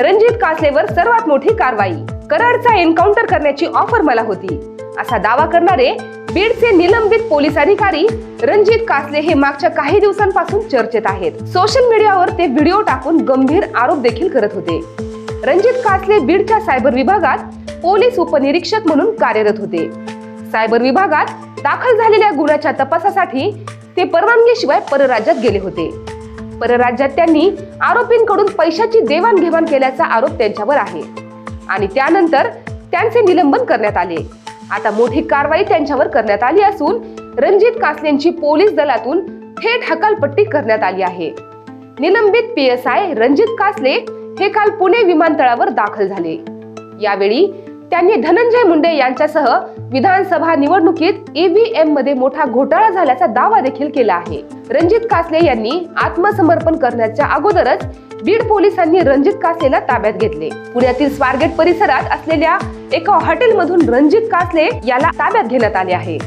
रणजित कासलेवर सर्वात मोठी कारवाई. कराडचा एन्काउंटर करण्याची ऑफर मला होती. असा दावा करणारे बीडचे निलंबित पोलीस अधिकारी रणजित कासले हे मागच्या काही दिवसांपासून चर्चेत आहेत. सोशल मीडियावर ते व्हिडिओ टाकून गंभीर आरोप देखील करत होते. रणजित कासले बीडच्या सायबर विभागात पोलीस उपनिरीक्षक म्हणून कार्यरत होते. सायबर विभागात दाखल झालेल्या गुन्ह्याच्या तपासासाठी ते परवानगीशिवाय परराज्यात गेले होते. परराज्यात त्यांनी आरोपींकडून पैशाची देवाणघेवाण केल्याचा आरोप त्यांच्यावर आहे. आणि त्यानंतर त्यांचे निलंबन करण्यात आले. आता मोठी कारवाई त्यांच्यावर करण्यात आली असून रणजित कासलेंची पोलीस दलातून थेट हकालपट्टी करण्यात आली आहे. निलंबित P S I Ranjit Kasle हे काल पुणे विमानतळावर दाखल झाले. यावेळी त्यांनी धनंजय मुंडे यांच्यासह विधानसभा निवडणुकीत ईव्हीएममध्ये मोठा घोटाळा झाल्याचा दावा देखील केला आहे. रणजित कासले यांनी आत्मसमर्पण करण्याच्या अगोदरच बीड पोलिसांनी रणजित कासलेला ताब्यात घेतले. पुण्यातील स्वारगेट परिसरात असलेल्या एका हॉटेलमधून रणजित कासले याला ताब्यात घेण्यात आले आहे.